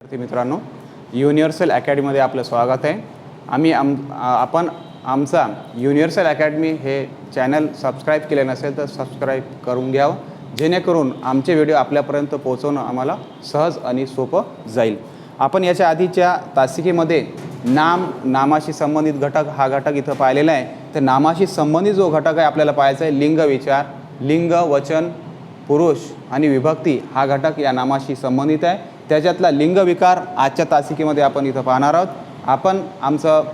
विद्यार्थी मित्रांनो युनिव्हर्सल अकॅडमीमध्ये आपलं स्वागत आहे. आम्ही आम आपण आमचा युनिव्हर्सल अकॅडमी हे चॅनल सबस्क्राईब केले नसेल तर सबस्क्राईब करून घ्यावं. जेणेकरून आमचे व्हिडिओ आपल्यापर्यंत पोहोचवणं आम्हाला सहज आणि सोपं जाईल. आपण याच्या आधीच्या तासिकेमध्ये नाम नामाशी संबंधित घटक हा घटक इथं पाहिलेला आहे. तर नामाशी संबंधित जो घटक आहे आपल्याला पाहायचा आहे लिंग विचार लिंग वचन पुरुष आणि विभक्ती हा घटक या नामाशी संबंधित आहे. त्याच्यातला लिंगविकार आजच्या तासिकेमध्ये आपण इथं पाहणार आहोत. आपण आमचं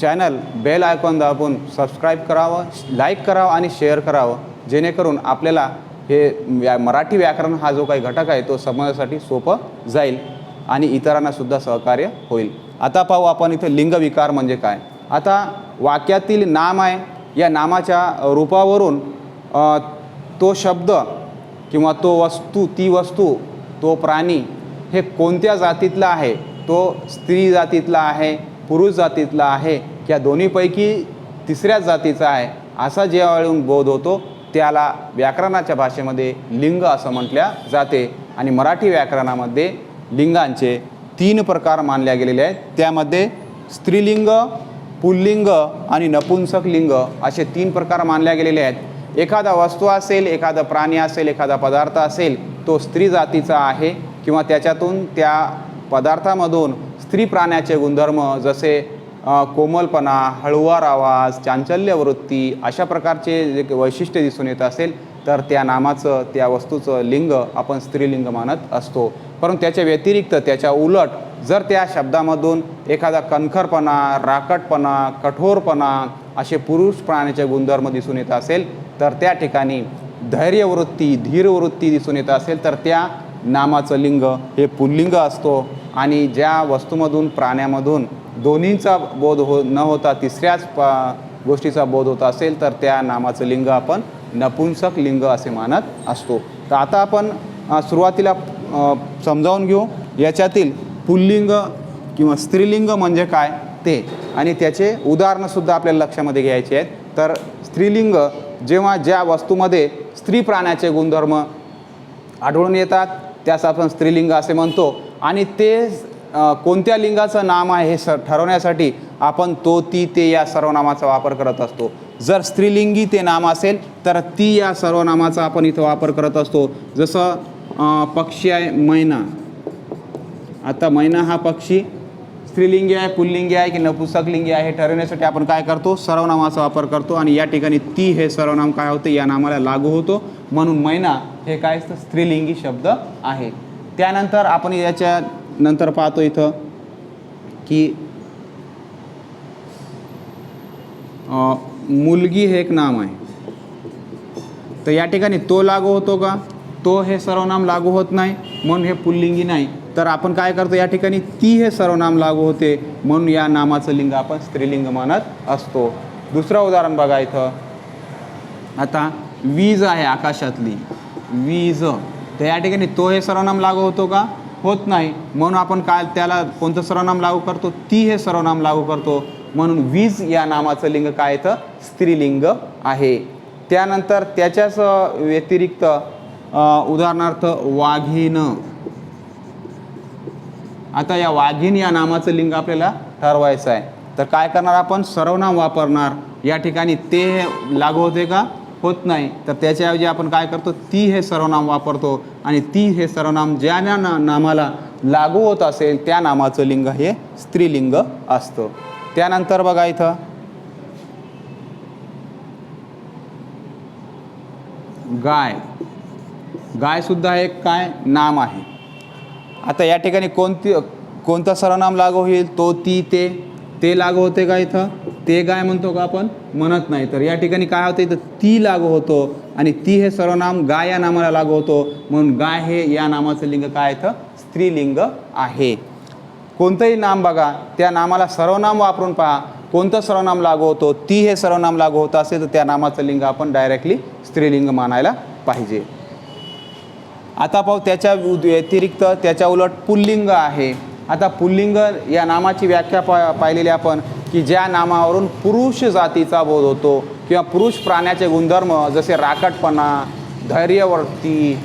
चॅनल बेल आयकॉन दाबून सबस्क्राईब करावं लाईक करावं आणि शेअर करावं जेणेकरून आपल्याला हे व्या मराठी व्याकरण हा जो काही घटक आहे तो समजण्यासाठी सोपं जाईल आणि इतरांनासुद्धा सहकार्य होईल. आता पाहू आपण इथं लिंगविकार म्हणजे काय. आता वाक्यातील नाम आहे या नामाच्या रूपावरून तो शब्द किंवा तो वस्तू ती वस्तू तो प्राणी हे कोणत्या जातीतला आहे? तो स्त्री जातीतला आहे पुरुष जातीतला आहे या दोन्हीपैकी तिसऱ्या जातीचा आहे असा जेव्हा बोध होतो त्याला व्याकरणाच्या भाषेमध्ये लिंग असं म्हटल्या जाते. आणि मराठी व्याकरणामध्ये लिंगांचे तीन प्रकार मानल्या गेलेले आहेत. त्यामध्ये स्त्रीलिंग पुल्लिंग आणि नपुंसक लिंग असे तीन प्रकार मानल्या गेलेले आहेत. एखादा वस्तू असेल एखादा प्राणी असेल एखादा पदार्थ असेल तो स्त्री जातीचा आहे किंवा त्याच्यातून त्या पदार्थामधून स्त्री प्राण्याचे गुणधर्म जसे कोमलपणा हळुवार आवाज चांचल्यवृत्ती अशा प्रकारचे जे वैशिष्ट्य दिसून येत असेल तर त्या नामाचं त्या वस्तूचं लिंग आपण स्त्रीलिंग मानत असतो. परंतु त्याच्या व्यतिरिक्त त्याच्या उलट जर त्या शब्दामधून एखादा कणखरपणा राकटपणा कठोरपणा असे पुरुष प्राण्याचे गुणधर्म दिसून येत असेल तर त्या ठिकाणी धैर्यवृत्ती धीरवृत्ती दिसून येत असेल तर त्या नामाचं लिंग हे पुल्लिंग असतो आणि ज्या वस्तूमधून प्राण्यामधून दोन्हींचा बोध हो न होता तिसऱ्याच प गोष्टीचा बोध होत असेल तर त्या नामाचं लिंग आपण नपुंसक लिंग असे मानत असतो. तर आता आपण सुरुवातीला समजावून घेऊ. याच्यातील पुल्लिंग किंवा स्त्रीलिंग म्हणजे काय ते. आणि त्याचे उदाहरणंसुद्धा आपल्याला लक्षामध्ये घ्यायचे आहेत. तर स्त्रीलिंग जेव्हा ज्या वस्तूमध्ये स्त्री प्राण्याचे गुणधर्म आढळून येतात त्यास आपण स्त्रीलिंग असे म्हणतो. आणि ते कोणत्या लिंगाचं नाम आहे हे स ठरवण्यासाठी आपण तो ती ते या सर्वनामाचा वापर करत असतो. जर स्त्रीलिंगी ते नाम असेल तर ती या सर्वनामाचा आपण इथं वापर करत असतो. जसं पक्षी आहे मैना. आता मैना हा पक्षी स्त्रीलिंगी आहे पुल्लिंगी आहे की नपुसकलिंगी आहे हे ठरवण्यासाठी आपण काय करतो? सर्वनामाचा वापर करतो. आणि या ठिकाणी ती हे सर्वनाम काय होते? या नामाला लागू होतो. म्हणून मैना हे काय असतं? स्त्रीलिंगी शब्द आहे. त्यानंतर आपण याच्या नंतर पाहतो इथं की मुलगी हे एक नाम आहे. तर या ठिकाणी तो लागू होतो का? तो हे सर्वनाम लागू होत नाही म्हणून हे पुल्लिंगी नाही. तर आपण काय करतो या ठिकाणी ती हे सर्वनाम लागू होते म्हणून या नामाचं लिंग आपण स्त्रीलिंग मानत असतो. दुसरं उदाहरण बघा इथं. आता वीज आहे आकाशातली. वीज. तर या ठिकाणी तो हे सर्वनाम लागू होतो का? होत नाही. म्हणून आपण काय त्याला कोणतं सर्वनाम लागू करतो? ती हे सर्वनाम लागू करतो. म्हणून वीज या नामाचं लिंग काय येतं स्त्रीलिंग आहे. त्यानंतर त्याच्याच व्यतिरिक्त उदाहरणार्थ वाघीन आता या वाघीन या नामाचं लिंग आपल्याला ठरवायचं आहे. तर काय करणार आपण? सर्वनाम वापरणार. या ठिकाणी ते हे लागू होते का? होत नाही तर त्याच्याऐवजी आपण काय करतो? ती हे सर्वनाम वापरतो आणि ती हे सर्वनाम ज्या ना नामाला लागू होत असेल त्या नामाचं लिंग हे स्त्रीलिंग असतं. त्यानंतर बघा इथं. गाय. गायसुद्धा एक काय? नाम आहे. आता या ठिकाणी कोणती कोणतं सर्वनाम लागू होईल? तो ती ते. ते लागू होते का इथं? ते गाय म्हणतो का आपण? म्हणत नाही. तर या ठिकाणी काय होतं इथं? ती लागू होतो आणि ती हे सर्वनाम गाय या नामाला लागू होतो. म्हणून गाय हे या नामाचं लिंग काय इथं? स्त्रीलिंग आहे. कोणतंही नाम बघा त्या नामाला सर्वनाम वापरून पहा. कोणतं सर्वनाम लागू होतो? ती हे सर्वनाम लागू होतं असेल तर त्या नामाचं लिंग आपण डायरेक्टली स्त्रीलिंग मानायला पाहिजे. आता पाहू त्याच्या व्यतिरिक्त त्याच्या उलट पुल्लिंग आहे. आता पुल्लिंग या नामाची व्याख्या पा पाहिलेली आपण की ज्या नामावरून पुरुष जातीचा बोध होतो किंवा पुरुष प्राण्याचे गुणधर्म जसे राकटपणा धैर्यवर्ती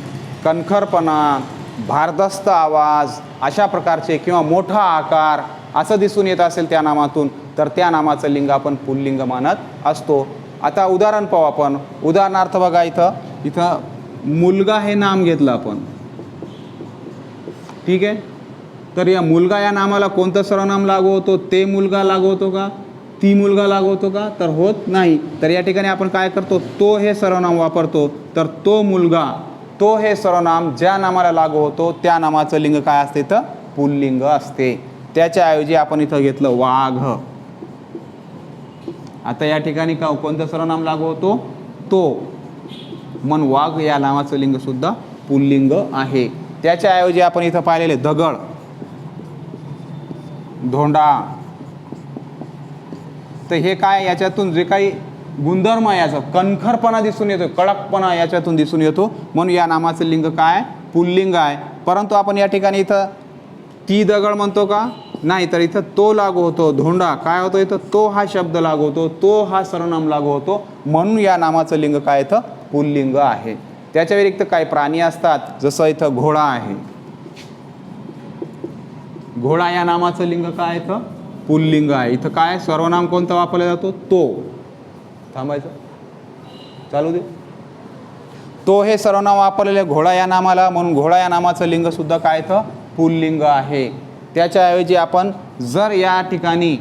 कणखरपणा भारदस्त आवाज अशा प्रकारचे किंवा मोठा आकार असं दिसून येत असेल त्या नामातून तर त्या नामाचं लिंग आपण पुल्लिंग मानत असतो. आता उदाहरण पाहू आपण. उदाहरणार्थ बघा इथं इथं मुलगा हे नाम घेतलं आपण. ठीक आहे? तर या मुलगा या नामाला कोणतं सर्वनाम लागू होतो? ते मुलगा लागू होतो का? ती मुलगा लागू होतो का? तर होत नाही. तर या ठिकाणी आपण काय करतो? तो हे सर्वनाम वापरतो. तर तो मुलगा तो हे सर्वनाम ज्या नामाला लागू होतो त्या नामाचं लिंग काय असते? तर पुल्लिंग असते. त्याच्याऐवजी आपण इथं घेतलं वाघ. आता या ठिकाणी का कोणतं सर्वनाम लागू होतो? तो. मन वाघ या नावाचं लिंग सुद्धा पुल्लिंग आहे. त्याच्याऐवजी आपण इथं पाहिलेले दगड. धोंडा. तर हे काय याच्यातून जे काही गुणधर्म आहे याचा कणखरपणा दिसून येतो कडकपणा याच्यातून दिसून येतो. म्हणून या नामाचं लिंग काय? पुल्लिंग आहे. परंतु आपण या ठिकाणी इथं ती दगड म्हणतो का? नाही तर इथं तो लागू होतो धोंडा. काय होतो इथं? तो हा शब्द लागू होतो तो हा सरनाम लागू होतो. म्हणून या नामाचं लिंग काय इथं? पुल्लिंग आहे. त्याच्या व्यतिरिक्त काही प्राणी असतात जसं इथं घोडा आहे. घोडा या नामाचं लिंग काय इथं? पुल्लिंग आहे. इथं काय? सर्वनाम कोणता वापरला जातो? तो. थांबायचं. चालू दे. तो हे सर्वनाम वापरलेले घोडा या नामाला. म्हणून घोडा या नामाचं लिंगसुद्धा काय इथं? पुल्लिंग आहे. त्याच्याऐवजी आपण जर या ठिकाणी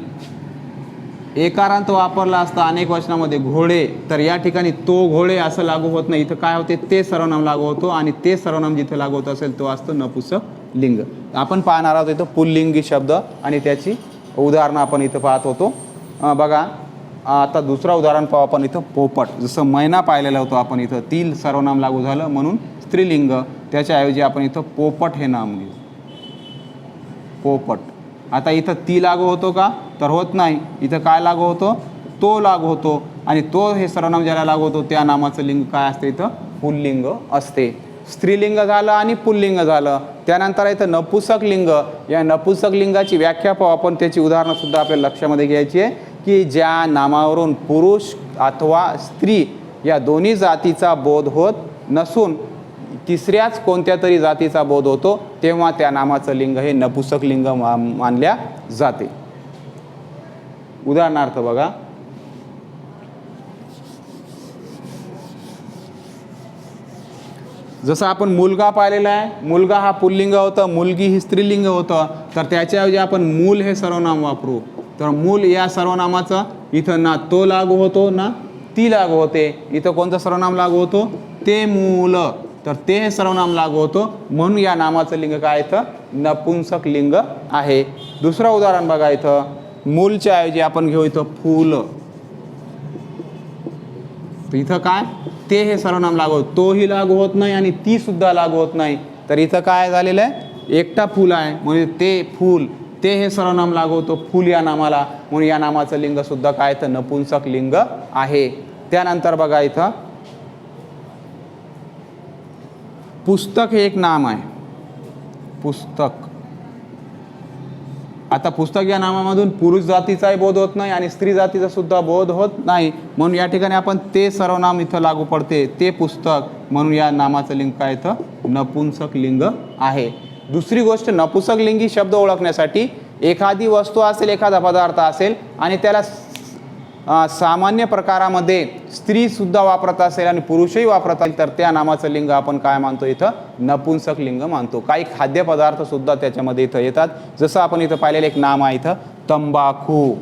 एकारांत वापरला असता अनेक वचनामध्ये घोडे तर या ठिकाणी तो घोडे असं लागू होत नाही. इथं काय होते? ते सर्वनाम लागू होतो आणि ते सर्वनाम जिथे लागू होत असेल तो असतो नपुसक लिंग. आपण पाहणार आहोत इथं पुल्लिंगी शब्द आणि त्याची उदाहरणं आपण इथं पाहत होतो. बघा आता दुसरं उदाहरण पाहू आपण इथं पोपट. जसं मैना पाहिलेलं होतं आपण इथं तील सर्वनाम लागू झालं म्हणून स्त्रीलिंग. त्याच्याऐवजी आपण इथं पोपट हे नाम घेऊ. पोपट. आता इथं ती लागू होतो का? तर होत नाही. इथं काय लागू होतो? तो लागू होतो. आणि तो हे सर्वनाम ज्याला लागू होतो त्या नामाचं लिंग काय असते इथं? पुल्लिंग असते. स्त्रीलिंग झालं आणि पुल्लिंग झालं. त्यानंतर इथं नपुसक लिंग. या नपुसक लिंगाची व्याख्या पाहू आपण. त्याची उदाहरणंसुद्धा आपल्या लक्षामध्ये घ्यायची आहे की ज्या नामावरून पुरुष अथवा स्त्री या दोन्ही जातीचा बोध होत नसून तिसऱ्याच कोणत्या तरी जातीचा बोध होतो तेव्हा त्या नामाचं लिंग हे नपुसक लिंग मानल्या जाते. उदाहरणार्थ बघा. जसं आपण मुलगा पाहिलेला आहे मुलगा हा पुल्लिंग होतं मुलगी ही स्त्रीलिंग होतं तर त्याच्याऐवजी आपण मूल हे सर्वनाम वापरू. तर मूल या सर्वनामाचं इथं ना तो लागू होतो ना ती लागू होते. इथं कोणतं सर्वनाम लागू होतो? ते मूल. तर ते हे सर्वनाम लागू होतो. म्हणून या नामाचं लिंग काय इथं? नपुंसक लिंग आहे. दुसरं उदाहरण बघा इथं. मूलच्या ऐवजी आपण घेऊ इथं फूल. तर इथं काय? ते हे सर्वनाम लागू होत. तोही लागू होत नाही आणि ती सुद्धा लागू होत नाही. तर इथं काय झालेलं आहे? एकटा फूल आहे. म्हणजे ते फूल ते हे सर्वनाम लागू होतो. फूल या नामाला. म्हणून या नामाचं लिंग सुद्धा काय तर नपुंसक लिंग आहे. त्यानंतर बघा इथं. पुस्तक हे एक नाम आहे. पुस्तक. आता पुस्तक या नामामधून पुरुष जातीचाही बोध होत नाही आणि स्त्री जातीचा सुद्धा बोध होत नाही. म्हणून या ठिकाणी आपण ते सर्वनाम इथं लागू पडते. ते पुस्तक म्हणून या नामाचं लिंग काय इथं? नपुंसक लिंग आहे. दुसरी गोष्ट नपुंसक लिंगी शब्द ओळखण्यासाठी एखादी वस्तू असेल एखादा पदार्थ असेल आणि त्याला सामान्य प्रकारामध्ये स्त्रीसुद्धा वापरत असेल आणि पुरुषही वापरत असेल तर त्या नामाचं लिंग आपण काय मानतो इथं? नपुंसक लिंग मानतो. काही खाद्यपदार्थसुद्धा त्याच्यामध्ये इथं येतात. जसं आपण इथं पाहिलेलं एक नाम आहे इथं तंबाखू.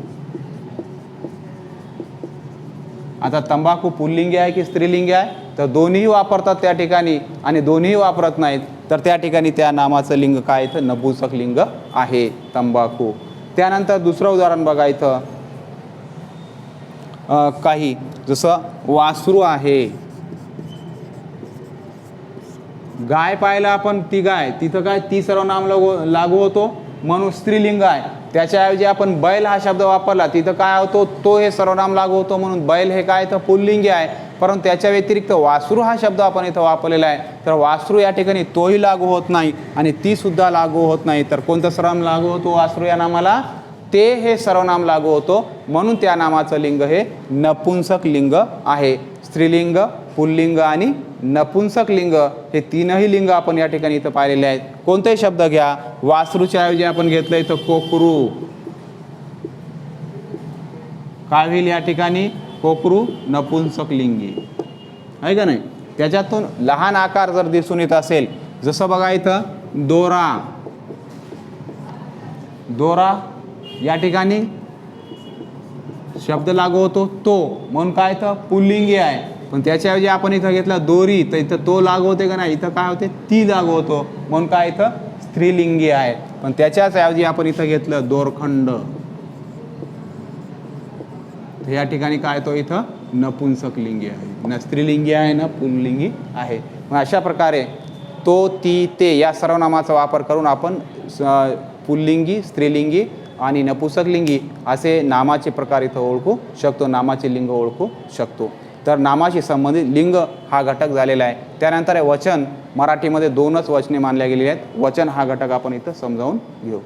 आता तंबाखू पुल्लिंगी आहे की स्त्रीलिंगी आहे? तर दोन्हीही वापरतात त्या ठिकाणी आणि दोन्हीही वापरत नाहीत तर त्या ठिकाणी त्या नामाचं लिंग काय इथं? नपुंसक लिंग आहे तंबाखू. त्यानंतर दुसरं उदाहरण बघा इथं. काही. जसं वासरू आहे. गाय पाहिलं आपण ती गाय. तिथं काय ती सर्वनाम लागू लागू होतो. म्हणून स्त्रीलिंग आहे. त्याच्याऐवजी आपण बैल हा शब्द वापरला तिथं काय होतो तो हे सर्वनाम लागू होतो. म्हणून बैल हे काय तर पुल्लिंगी आहे. परंतु त्याच्या व्यतिरिक्त वासरू हा शब्द आपण इथं वापरलेला आहे. तर वासरू या ठिकाणी तोही लागू होत नाही आणि ती सुद्धा लागू होत नाही. तर कोणतं सर्वनाम लागू होतो वासरू या नामाला? ते हे सर्वनाम लागू होतो. म्हणून त्या नामाचं लिंग हे नपुंसक लिंग आहे. स्त्रीलिंग पुल्लिंग आणि नपुंसक लिंग हे तीनही लिंग आपण या ठिकाणी इथं पाहिलेले आहेत. कोणताही शब्द घ्या. वासरूच्या ऐवजी आपण घेतलं इथं कोकरू. काय होईल या ठिकाणी? कोकरू नपुंसक लिंगी. आहे का नाही? त्याच्यातून लहान आकार जर दिसून येत असेल जसं बघा इथं दोरा. दोरा या ठिकाणी शब्द लागू होतो तो. म्हणून काय तर पुल्लिंगी आहे. पण त्याच्याऐवजी आपण इथं घेतला दोरी तर इथं तो लागू होते का नाही? इथं काय होते? ती लागू होतो. म्हणून काय इथं? स्त्रीलिंगी आहे. पण त्याच्याच ऐवजी आपण इथं घेतलं दोरखंड. तर या ठिकाणी काय तो इथं? नपुंसकलिंगी आहे. न स्त्रीलिंगी आहे ना पुल्लिंगी आहे. मग अशा प्रकारे तो ती ते या सर्वनामाचा वापर करून आपण स- पुल्लिंगी स्त्रीलिंगी आणि नपुंसकलिंगी असे नामाचे प्रकार इथं ओळखू शकतो नामाचे लिंग ओळखू शकतो. तर नामाशी संबंधित लिंग हा घटक झालेला आहे. त्यानंतर आहे वचन मराठीमध्ये दोनच वचने मानल्या गेलेली आहेत. वचन हा घटक आपण इथं समजावून घेऊ.